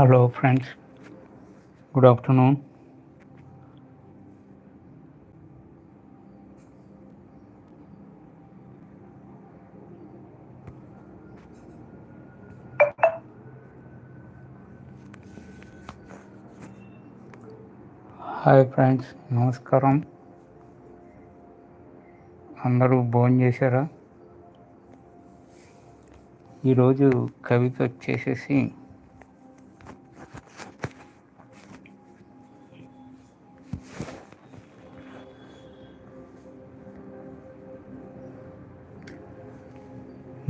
Hello friends good afternoon hi friends నమస్కారం అందరూ భోజనం చేశారా? ఈరోజు కవిత వచ్చేసేసి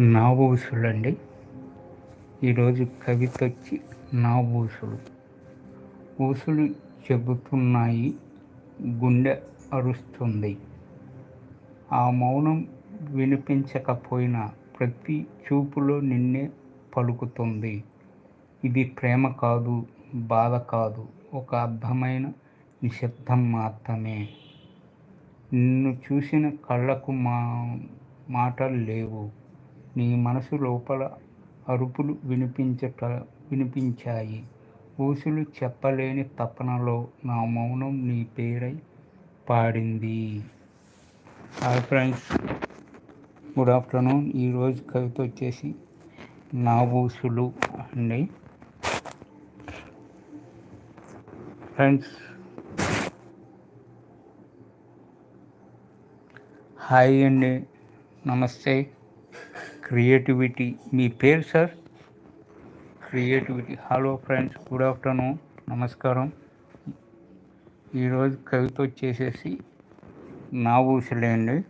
నా అండి ఈరోజు కవిత వచ్చి నా ఊసులు ఊసులు చెబుతున్నాయి గుండె అరుస్తుంది. ఆ మౌనం వినిపించకపోయినా ప్రతి చూపులో నిన్నే పలుకుతుంది. ఇది ప్రేమ కాదు బాధ కాదు ఒక అర్థమైన నిశ్శబ్దం మాత్రమే. నిన్ను చూసిన కళ్ళకు మా మాటలు లేవు. నీ మనసు లోపల అరుపులు వినిపించట వినిపించాయి. ఊసులు చెప్పలేని తపనలో నా మౌనం నీ పేరై పాడింది. Hi friends. Good afternoon. ఈరోజు కవిత వచ్చేసి నా ఊసులు అండి. ఫ్రెండ్స్. హాయ్ అండి. నమస్తే. క్రియేటివిటీ. మీ పేరు sir? Creativity. Hello friends good afternoon నమస్కారం. ఈరోజు కవిత వచ్చేసేసి నా ఊసలేండి.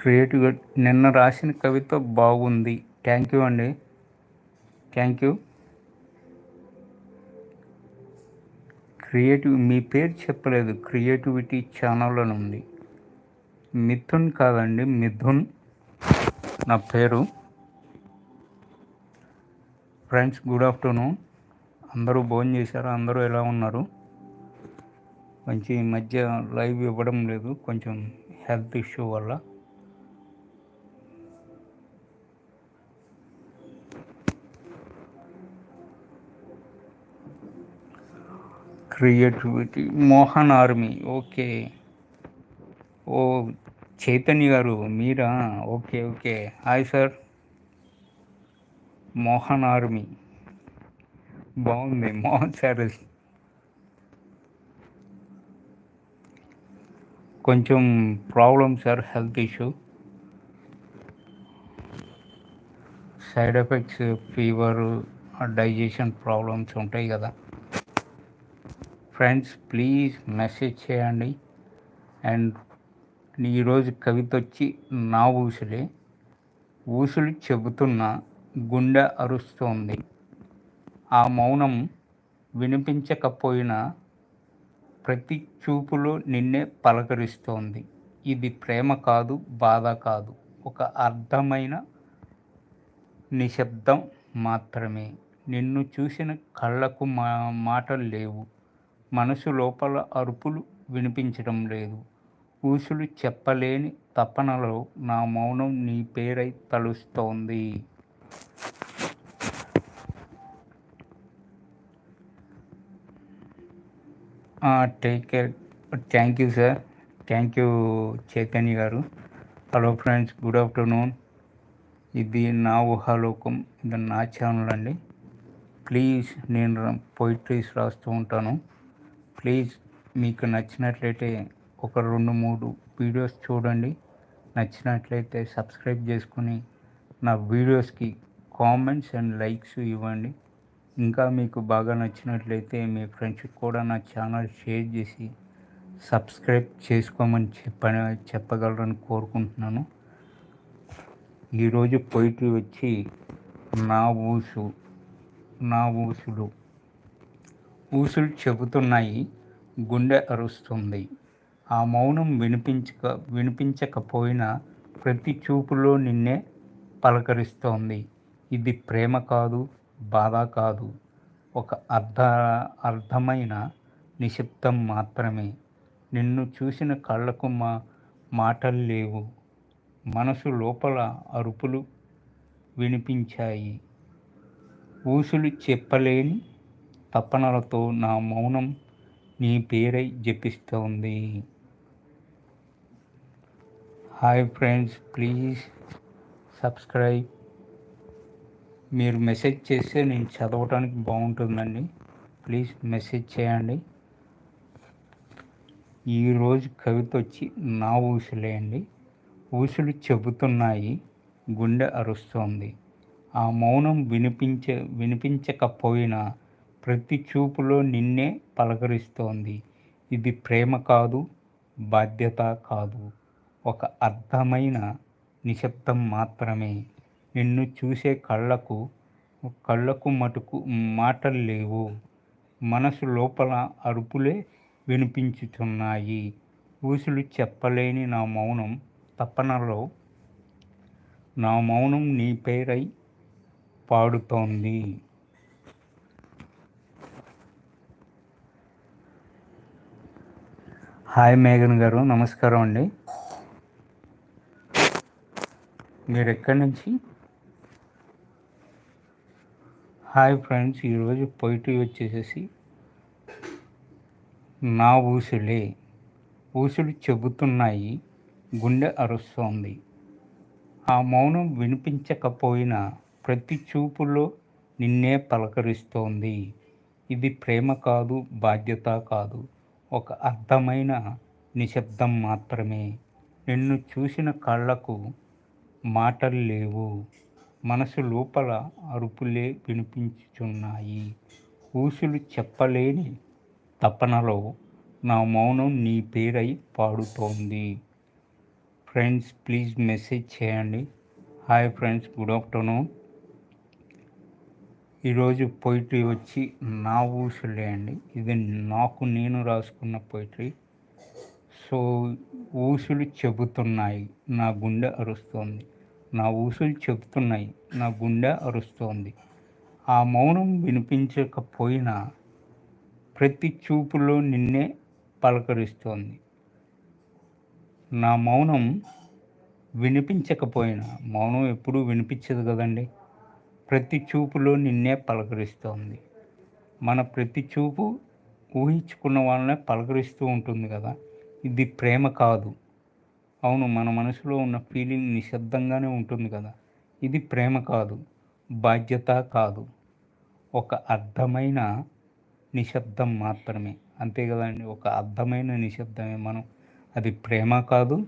క్రియేటివ్ నిన్న రాసిన కవిత బాగుంది. థ్యాంక్ యూ అండి. థ్యాంక్ యూ క్రియేటివ్ మీ పేరు చెప్పలేదు. క్రియేటివిటీ ఛానల్ అని ఉంది. మిథున్ కాదండి మిథున్. నా పేరు. Friends good afternoon. అందరూ భోజనం చేశారు? అందరూ ఎలా ఉన్నారు? మంచి ఈ మధ్య లైవ్ ఇవ్వడం లేదు. కొంచెం హెల్త్ ఇష్యూ వల్ల. క్రియేటివిటీ. మోహన్ ఆర్మీ. ఓకే. ఓ చైతన్య గారు మీరా? Okay okay. Hi sir. Mohan army. బాగుంది. మోహన్ సార్. కొంచెం problem sir health issue. Side effects fever digestion problems ఉంటాయి కదా. ఫ్రెండ్స్ ప్లీజ్ మెసేజ్ చేయండి. అండ్ ఈరోజు కవిత వచ్చి నా ఊసులే. ఊసులు చెబుతున్న గుండె అరుస్తోంది. ఆ మౌనం వినిపించకపోయినా ప్రతి చూపులో నిన్నే పలకరిస్తోంది. ఇది ప్రేమ కాదు బాధ కాదు. ఒక అర్థమైన నిశ్శబ్దం మాత్రమే. నిన్ను చూసిన కళ్ళకు మా మాటలు లేవు. మనసు లోపల అరుపులు వినిపించడం లేదు. ఊసులు చెప్పలేని తపనలో నా మౌనం నీ పేరై తలుస్తోంది. Take care thank you sir thank you Chaitanya గారు. హలో ఫ్రెండ్స్ గుడ్ ఆఫ్టర్నూన్ ఇది నా ఊహాలోకం. ఇది నా ఛానల్ అండి. ప్లీజ్ నేను పోయిట్రీస్ రాస్తూ ఉంటాను. ప్లీజ్ మీకు నచ్చినట్లయితే ఒక రెండు మూడు వీడియోస్ చూడండి. నచ్చినట్లయితే సబ్స్క్రైబ్ చేసుకుని నా వీడియోస్కి కామెంట్స్ అండ్ లైక్స్ ఇవ్వండి. ఇంకా మీకు బాగా నచ్చినట్లయితే మీ ఫ్రెండ్స్కి కూడా నా ఛానల్ షేర్ చేసి సబ్స్క్రైబ్ చేసుకోమని చెప్ప చెప్పగలరని కోరుకుంటున్నాను. ఈరోజు పోయిటరీ వచ్చి నా ఊసు నా ఊసులు ఊసులు చెబుతున్నాయి గుండె అరుస్తుంది. ఆ మౌనం వినిపించక వినిపించకపోయినా ప్రతి చూపులో నిన్నే పలకరిస్తోంది. ఇది ప్రేమ కాదు బాధ కాదు. ఒక అర్థ అర్థమైన నిశ్శబ్దం మాత్రమే. నిన్ను చూసిన కళ్ళకు మా మాటలు లేవు. మనసు లోపల అరుపులు వినిపించాయి. ఊసులు చెప్పలేని తపనలతో నా మౌనం నీ పేరై జపిస్తోంది. Hi friends please subscribe. మీరు మెసేజ్ చేస్తే నేను చదవటానికి బాగుంటుందండి. ప్లీజ్ మెసేజ్ చేయండి. ఈరోజు కవిత వచ్చి నా ఊసులే అండి. ఊసులు చెబుతున్నాయి గుండె అరుస్తోంది. ఆ మౌనం వినిపించ వినిపించకపోయినా ప్రతి చూపులో నిన్నే పలకరిస్తోంది. ఇది ప్రేమ కాదు బాధ్యత కాదు. ఒక అర్థమైన నిశ్శబ్దం మాత్రమే. నిన్ను చూసే కళ్ళకు కళ్ళకు మటుకు మాటలు లేవు. మనసు లోపల అరుపులే వినిపించుతున్నాయి ఊసులు చెప్పలేని నా మౌనం తపనలో నా మౌనం నీ పేరై పాడుతోంది. హాయ్ మేఘన్ గారు నమస్కారం అండి. మీరు ఎక్కడి నుంచి? హాయ్ ఫ్రెండ్స్ ఈరోజు పొయిటరీ వచ్చేసేసి నా ఊసులే. ఊసులు చెబుతున్నాయి గుండె అరుస్తోంది. ఆ మౌనం వినిపించకపోయినా ప్రతి చూపులో నిన్నే పలకరిస్తోంది. ఇది ప్రేమ కాదు బాధ్యత కాదు. ఒక అర్థమైన నిశ్శబ్దం మాత్రమే. నిన్ను చూసిన కళ్ళకు మాటలు లేవు. మనసు లోపల అరుపులే వినిపించుచున్నాయి. ఊసులు చెప్పలేని తపనలో నా మౌనం నీ పేరై పాడుతోంది. ఫ్రెండ్స్ ప్లీజ్ మెసేజ్ చేయండి. Hi friends good afternoon. ఈరోజు పోయిట్రీ వచ్చి నా ఊసులే అండి. ఇది నాకు నేను రాసుకున్న పోయిట్రీ. సో ఊసులు చెబుతున్నాయి. నా గుండె అరుస్తోంది. నా ఊసులు చెబుతున్నాయి. నా గుండె అరుస్తోంది. ఆ మౌనం వినిపించకపోయినా ప్రతి చూపులో నిన్నే పలకరిస్తోంది. నా మౌనం వినిపించకపోయినా మౌనం ఎప్పుడూ వినిపించదు కదండి. ప్రతి చూపులో నిన్నే పలకరిస్తోంది. మన ప్రతి చూపు ఊహించుకున్న వాళ్ళనే పలకరిస్తూ ఉంటుంది కదా. ఇది ప్రేమ కాదు. అవును మన మనసులో ఉన్న ఫీలింగ్ నిశ్శబ్దంగానే ఉంటుంది కదా. ఇది ప్రేమ కాదు బాధ్యత కాదు. ఒక అర్థమైన నిశ్శబ్దం మాత్రమే. అంతే కదండి ఒక అర్థమైన నిశ్శబ్దమే. మనం అది ప్రేమ కాదు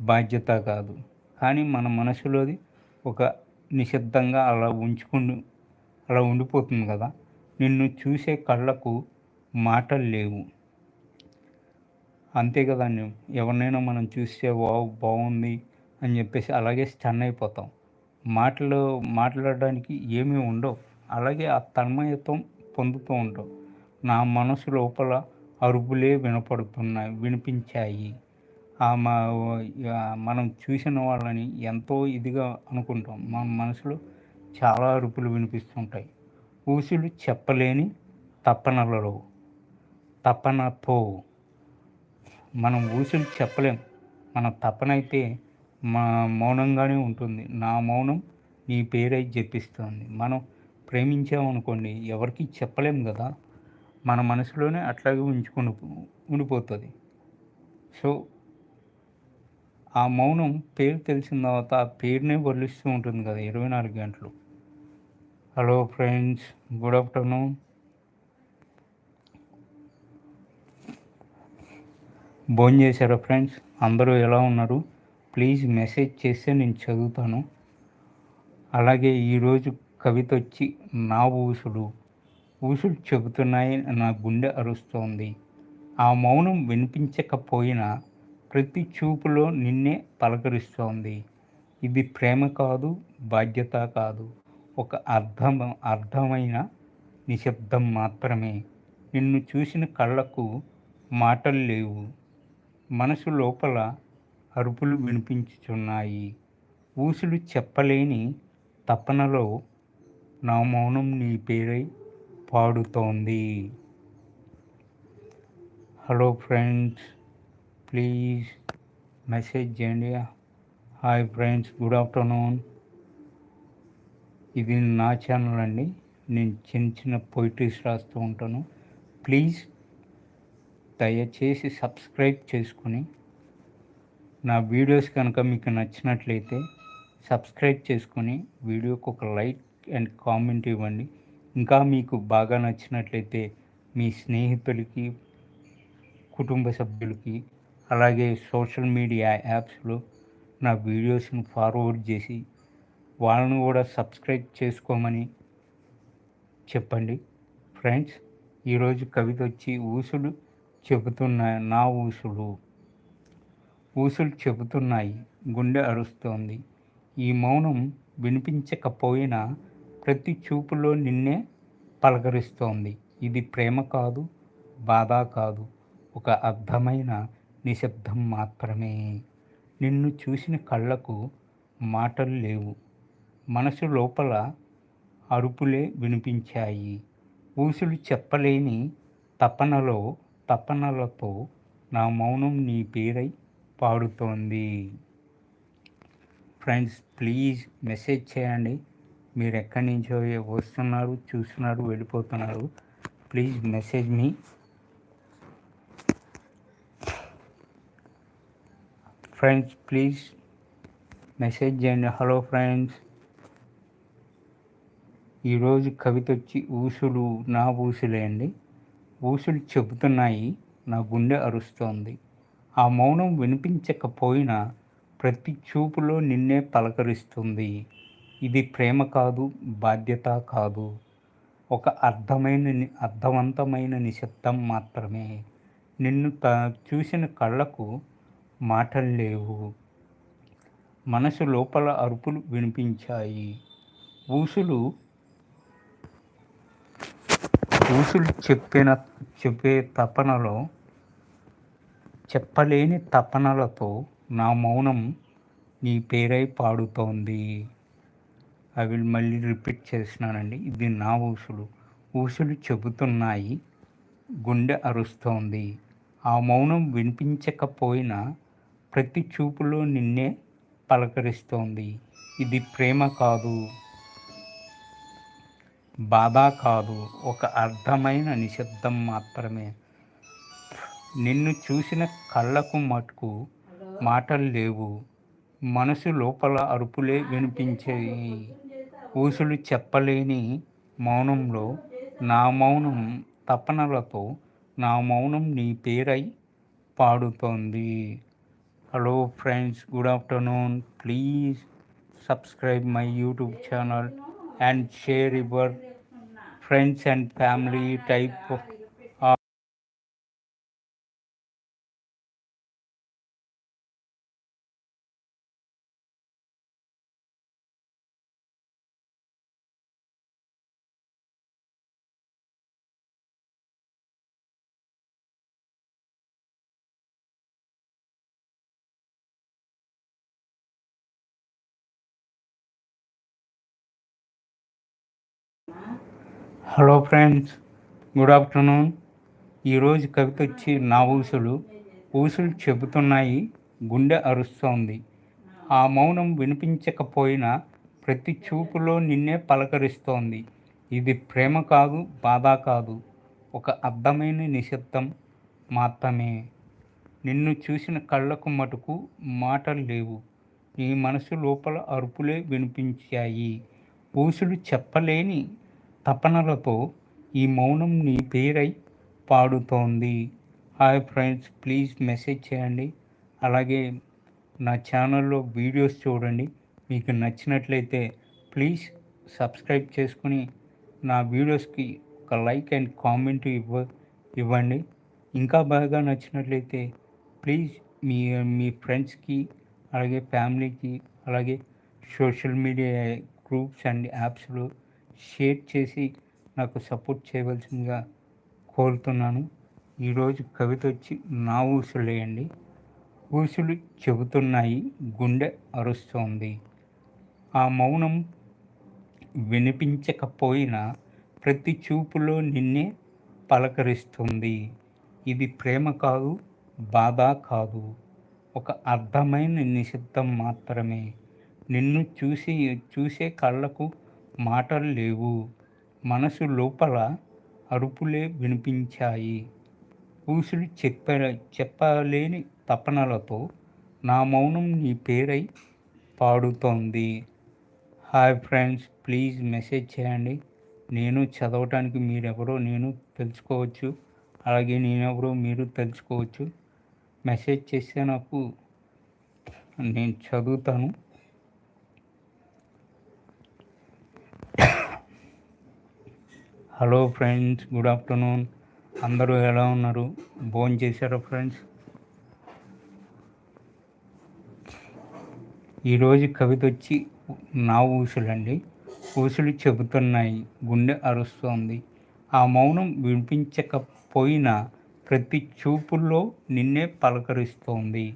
బాధ్యత కాదు. కానీ మన మనసులోది ఒక నిశ్శబ్దంగా అలా ఉంచుకుని అలా ఉండిపోతుంది కదా. నిన్ను చూసే కళ్ళకు మాటలు లేవు. అంతే కదండి ఎవరినైనా మనం చూస్తే వావ్ బాగుంది అని చెప్పేసి అలాగే స్టన్ అయిపోతాం. మాటలు మాట్లాడడానికి ఏమీ ఉండవు. అలాగే ఆ తన్మయత్వం పొందుతూ ఉంటాం. నా మనసు లోపల అరుపులే వినపడుతున్నాయి వినిపించాయి. మనం చూసిన వాళ్ళని ఎంతో ఇదిగా అనుకుంటాం. మన మనసులో చాలా అరుపులు వినిపిస్తుంటాయి. ఊసులు చెప్పలేని తప్పనలలో తప్పన పోవు. మనం ఊసులు చెప్పలేం. మన తపనైతే మా మౌనంగానే ఉంటుంది. నా మౌనం నీ పేరై జపిస్తుంది. మనం ప్రేమించామనుకోండి ఎవరికి చెప్పలేం కదా? మన మనసులోనే అట్లాగే ఉంచుకుని ఉండిపోతుంది. సో ఆ మౌనం పేరు తెలిసిన తర్వాత ఆ పేరునే వర్లిస్తూ ఉంటుంది కదా ఇరవై నాలుగు గంటలు. హలో ఫ్రెండ్స్ గుడ్ ఆఫ్టర్నూన్ భోజనం చేశారా ఫ్రెండ్స్ అందరూ ఎలా ఉన్నారు? ప్లీజ్ మెసేజ్ చేస్తే నేను చదువుతాను. అలాగే ఈరోజు కవిత వచ్చి నా ఊసులు ఊసులు చెబుతున్నాయి నా గుండె అరుస్తోంది. ఆ మౌనం వినిపించకపోయినా ప్రతి చూపులో నిన్నే పలకరిస్తోంది. ఇది ప్రేమ కాదు బాధ్యత కాదు. ఒక అర్థం అర్థమైన నిశ్శబ్దం మాత్రమే. నిన్ను చూసిన కళ్ళకు మాటలు లేవు. మనసు లోపల అరుపులు వినిపించుచున్నాయి. ఊసులు చెప్పలేని తపనలో నా మౌనం నీ పేరై పాడుతోంది. హలో ఫ్రెండ్స్ ప్లీజ్ మెసేజ్ చేయండి హాయ్ ఫ్రెండ్స్ గుడ్ ఆఫ్టర్నూన్ ఇది నా ఛానల్ అండి. నేను చిన్న చిన్న పోయిట్రీస్ రాస్తూ ఉంటాను. ప్లీజ్ దయచేసి సబ్స్క్రైబ్ చేసుకుని నా వీడియోస్ కనుక మీకు నచ్చినట్లయితే సబ్స్క్రైబ్ చేసుకొని వీడియోకి ఒక లైక్ అండ్ కామెంట్ ఇవ్వండి. ఇంకా మీకు బాగా నచ్చినట్లయితే మీ స్నేహితులకి కుటుంబ సభ్యులకి అలాగే సోషల్ మీడియా యాప్స్లో నా వీడియోస్ని ఫార్వర్డ్ చేసి వాళ్ళను కూడా సబ్స్క్రైబ్ చేసుకోమని చెప్పండి. ఫ్రెండ్స్ ఈరోజు కవిత వచ్చి ఊసులు చెబుతున్నాయి నా ఊసులు. ఊసులు చెబుతున్నాయి గుండె అరుస్తోంది. ఈ మౌనం వినిపించకపోయినా ప్రతి చూపులో నిన్నే పలకరిస్తోంది. ఇది ప్రేమ కాదు బాధ కాదు. ఒక అర్థమైన నిశ్శబ్దం మాత్రమే. నిన్ను చూసిన కళ్ళకు మాటలు లేవు. మనసు లోపల అరుపులే వినిపించాయి. ఊసులు చెప్పలేని తపనలో తపనలతో నా మౌనం నీ పేరై పాడుతోంది ఫ్రెండ్స్ ప్లీజ్ మెసేజ్ చేయండి. మీరు ఎక్కడి నుంచో వస్తున్నారు చూస్తున్నారు వెళ్ళిపోతున్నారు. ప్లీజ్ మెసేజ్ మీ ఫ్రెండ్స్ ప్లీజ్ మెసేజ్ చేయండి హలో ఫ్రెండ్స్ ఈరోజు కవిత వచ్చి ఊసులు నా ఊసులే అండి. ఊసులు చెబుతున్నాయి నా గుండె అరుస్తోంది. ఆ మౌనం వినిపించకపోయినా ప్రతి చూపులో నిన్నే పలకరిస్తుంది. ఇది ప్రేమ కాదు బాధ్యత కాదు. ఒక అర్థమైన అర్థవంతమైన నిశ్శబ్దం మాత్రమే. నిన్ను త చూసిన కళ్ళకు మాటలు లేవు. మనసు లోపల అరుపులు వినిపించాయి. ఊసులు ఊసులు చెప్పిన చెప్పే తపనలో చెప్పలేని తపనలతో నా మౌనం నీ పేరై పాడుతోంది. అవి మళ్ళీ రిపీట్ చేసినానండి ఇది నా ఊసులు. ఊసులు చెబుతున్నాయి. గుండె అరుస్తోంది. ఆ మౌనం వినిపించకపోయినా ప్రతి చూపులో నిన్నే పలకరిస్తోంది. ఇది ప్రేమ కాదు. బాధ కాదు. ఒక అర్థమైన నిశ్శబ్దం మాత్రమే. నిన్ను చూసిన కళ్ళకు మటుకు మాటలు లేవు. మనసు లోపల అరుపులే వినిపించాయి. ఊసులు చెప్పలేని మౌనంలో నా మౌనం తపనలతో నా మౌనం నీ పేరై పాడుతోంది. hello friends. Good afternoon. Please subscribe my youtube channel and share your friends and family type of hello friends good afternoon. ఈరోజు కవిత వచ్చి నా ఊసులు. ఊసులు చెబుతున్నాయి గుండె అరుస్తోంది. ఆ మౌనం వినిపించకపోయినా ప్రతి చూపులో నిన్నే పలకరిస్తోంది. ఇది ప్రేమ కాదు బాధ కాదు. ఒక అర్థమైన నిశ్శబ్దం మాత్రమే. నిన్ను చూసిన కళ్ళకు మటుకు మాటలు లేవు. నీ మనసు లోపల అరుపులే వినిపించాయి. ఊసులు చెప్పలేని తపనలతో ఈ మౌనం నీ పేరై పాడుతోంది. హాయ్ ఫ్రెండ్స్ ప్లీజ్ మెసేజ్ చేయండి. అలాగే నా ఛానల్లో వీడియోస్ చూడండి. మీకు నచ్చినట్లయితే ప్లీజ్ సబ్స్క్రైబ్ చేసుకుని నా వీడియోస్కి ఒక లైక్ అండ్ కామెంట్ ఇవ్వ ఇవ్వండి. ఇంకా బాగా నచ్చినట్లయితే ప్లీజ్ మీ మీ ఫ్రెండ్స్కి అలాగే ఫ్యామిలీకి అలాగే సోషల్ మీడియా గ్రూప్స్ అండ్ యాప్స్లో షేర్ చేసి నాకు సపోర్ట్ చేయవలసిందిగా కోరుతున్నాను. ఈరోజు కవిత వచ్చి నా ఊసులేయండి ఊసులు చెబుతున్నాయి గుండె అరుస్తోంది. ఆ మౌనం వినిపించకపోయినా ప్రతి చూపులో నిన్నే పలకరిస్తుంది. ఇది ప్రేమ కాదు బాధ కాదు. ఒక అర్థమైన నిశ్శబ్దం మాత్రమే. నిన్ను చూసి చూసే కళ్ళకు మాటలు లేవు. మనసు లోపల అరుపులే వినిపించాయి. ఊసులు చెప్ప చెప్పలేని తపనలతో నా మౌనం నీ పేరై పాడుతోంది. హాయ్ ఫ్రెండ్స్ ప్లీజ్ మెసేజ్ చేయండి. నేను చదవటానికి మీరెవరో నేను తెలుసుకోవచ్చు. అలాగే నేనెవరో మీరు తెలుసుకోవచ్చు. మెసేజ్ చేస్తే నాకు నేను చదువుతాను. Hello friends good afternoon. అందరూ ఎలా ఉన్నారు? భోజనం చేశారా ఫ్రెండ్స్? ఈరోజు కవిత వచ్చి నా ఊసులండి. ఊసులు చెబుతున్నాయి గుండె అరుస్తోంది. ఆ మౌనం వినిపించకపోయినా ప్రతి చూపుల్లో నిన్నే పలకరిస్తోంది.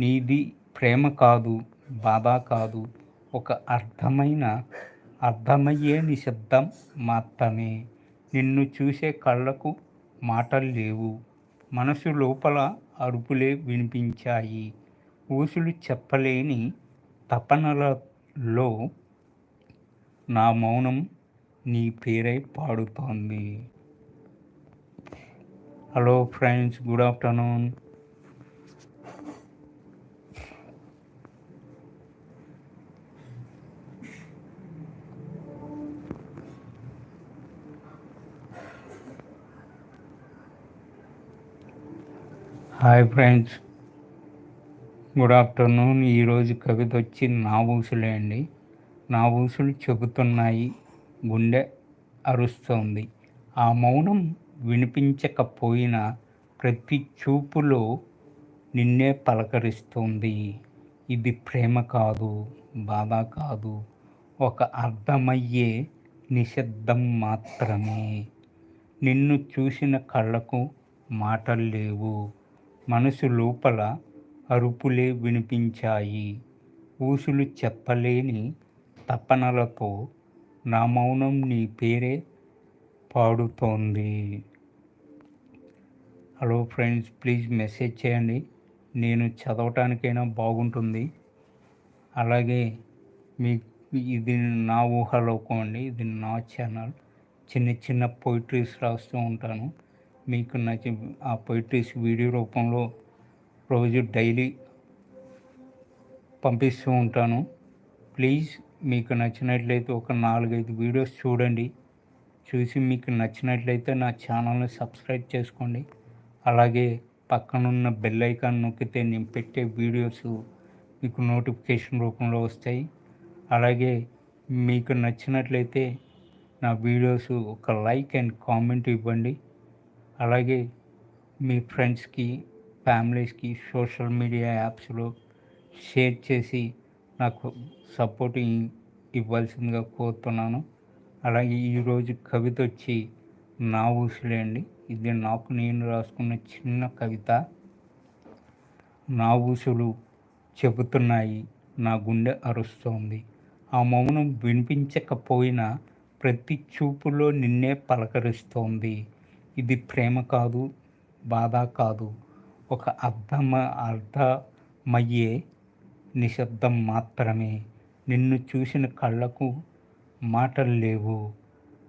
నీది ప్రేమ కాదు బాధ కాదు ఒక అర్థమైన అర్థమయ్యే నిశ్శబ్దం మాత్రమే. నిన్ను చూసే కళ్ళకు మాటలు లేవు. మనసు లోపల అరుపులే వినిపించాయి. ఊసులు చెప్పలేని తపనలలో నా మౌనం నీ పేరై పాడుతోంది. Hello friends good afternoon hi friends good afternoon ఈరోజు కవిత వచ్చి నా ఊసులే అండి. నా ఊసులు చెబుతున్నాయి. గుండె అరుస్తోంది. ఆ మౌనం వినిపించకపోయినా ప్రతి చూపులో నిన్నే పలకరిస్తుంది. ఇది ప్రేమ కాదు బాధ కాదు. ఒక అర్థమయ్యే నిశ్శబ్దం మాత్రమే. నిన్ను చూసిన కళ్ళకు మాటలు లేవు. మనసు లోపల అరుపులే వినిపించాయి. ఊసులు చెప్పలేని తపనలతో నా మౌనం నీ పేరే పాడుతోంది. హలో ఫ్రెండ్స్ ప్లీజ్ మెసేజ్ చేయండి. నేను చదవటానికైనా బాగుంటుంది. అలాగే మీ ఇది నా ఊహలోకం అండి ఇది నా ఛానల్. చిన్న చిన్న పోయిట్రీస్ రాస్తూ ఉంటాను. మీకు నచ్చి ఆ పొయిట్రీస్ వీడియో రూపంలో రోజు డైలీ పంపిస్తూ ఉంటాను. ప్లీజ్ మీకు నచ్చినట్లయితే ఒక నాలుగైదు వీడియోస్ చూడండి. చూసి మీకు నచ్చినట్లయితే నా ఛానల్ని సబ్స్క్రైబ్ చేసుకోండి. అలాగే పక్కనున్న బెల్ ఐకాన్ నొక్కితే నేను పెట్టే వీడియోస్ మీకు నోటిఫికేషన్ రూపంలో వస్తాయి. అలాగే మీకు నచ్చినట్లయితే నా వీడియోస్ ఒక లైక్ అండ్ కామెంట్ ఇవ్వండి. అలాగే మీ ఫ్రెండ్స్కి ఫ్యామిలీస్కి సోషల్ మీడియా యాప్స్లో షేర్ చేసి నాకు సపోర్ట్ ఇవ్వాల్సిందిగా కోరుతున్నాను. అలాగే ఈరోజు కవిత వచ్చి నా ఊసులే అండి. ఇది నాకు నేను రాసుకున్న చిన్న కవిత. నా ఊసులు చెబుతున్నాయి నా గుండె అరుస్తోంది. ఆ మౌనం వినిపించకపోయినా ప్రతి చూపులో నిన్నే పలకరిస్తోంది. ఇది ప్రేమ కాదు బాధ కాదు. ఒక అర్థమ అర్థమయ్యే నిశ్శబ్దం మాత్రమే. నిన్ను చూసిన కళ్ళకు మాటలు లేవు.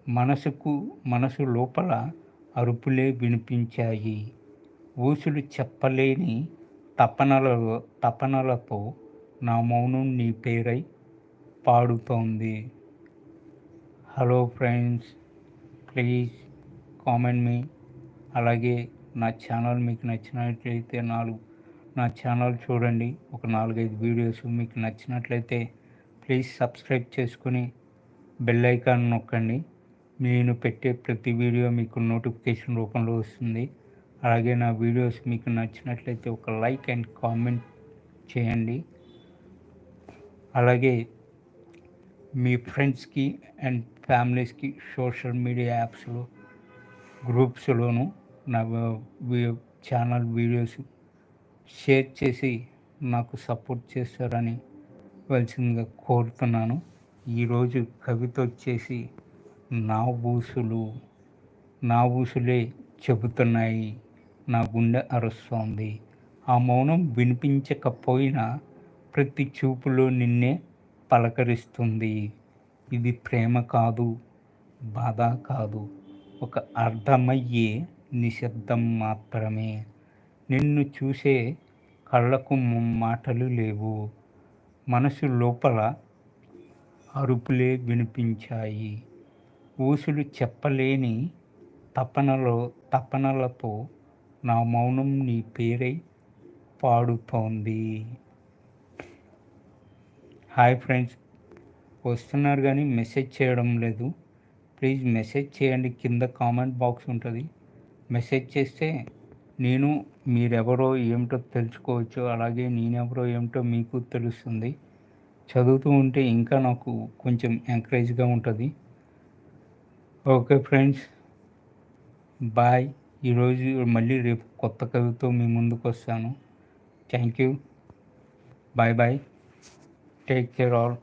మనసుకు మనసు లోపల అరుపులే వినిపించాయి. ఊసులు చెప్పలేని తపనలలో తపనలతో నా మౌనం నీ పేరై పాడుతోంది. హలో ఫ్రెండ్స్ ప్లీజ్ కామెంట్ మీ. అలాగే నా ఛానల్ మీకు నచ్చినట్లయితే నాలుగు నా ఛానల్ చూడండి. ఒక నాలుగైదు వీడియోస్ మీకు నచ్చినట్లయితే ప్లీజ్ సబ్స్క్రైబ్ చేసుకుని బెల్ ఐకాన్ నొక్కండి. నేను పెట్టే ప్రతి వీడియో మీకు నోటిఫికేషన్ రూపంలో వస్తుంది. అలాగే నా వీడియోస్ మీకు నచ్చినట్లయితే ఒక లైక్ అండ్ కామెంట్ చేయండి. అలాగే మీ ఫ్రెండ్స్కి అండ్ ఫ్యామిలీస్కి సోషల్ మీడియా యాప్స్లో గ్రూప్స్లోను నా ఛానల్ వీడియోస్ షేర్ చేసి నాకు సపోర్ట్ చేస్తారని వలసిందిగా కోరుతున్నాను. ఈరోజు కవిత వచ్చేసి నా ఊసులు నా ఊసులే చెబుతున్నాయి నా గుండె అరుస్తోంది. ఆ మౌనం వినిపించకపోయినా ప్రతి చూపులో నిన్నే పలకరిస్తుంది. ఇది ప్రేమ కాదు బాధ కాదు. ఒక అర్థమయ్యే నిశ్శబ్దం మాత్రమే. నిన్ను చూసే కళ్ళకు మాటలు లేవు. మనసు లోపల అరుపులే వినిపించాయి. ఊసులు చెప్పలేని తపనలో తపనలతో నా మౌనం నీ పేరై పాడుతోంది. హాయ్ ఫ్రెండ్స్ వస్తున్నారు కానీ మెసేజ్ చేయడం లేదు. ప్లీజ్ మెసేజ్ చేయండి. కింద కామెంట్ బాక్స్ ఉంటుంది. మెసేజ్ చేస్తే నేను మీరెవరో ఏమిటో తెలుసుకోవచ్చు. అలాగే నేనెవరో ఏమిటో మీకు తెలుస్తుంది. చదువుతూ ఉంటే ఇంకా నాకు కొంచెం ఎంకరేజ్గా ఉంటుంది. Okay friends. బాయ్. ఈరోజు మళ్ళీ రేపు కొత్త కవితో మీ ముందుకు వస్తాను. Thank you. Bye bye. Take care all.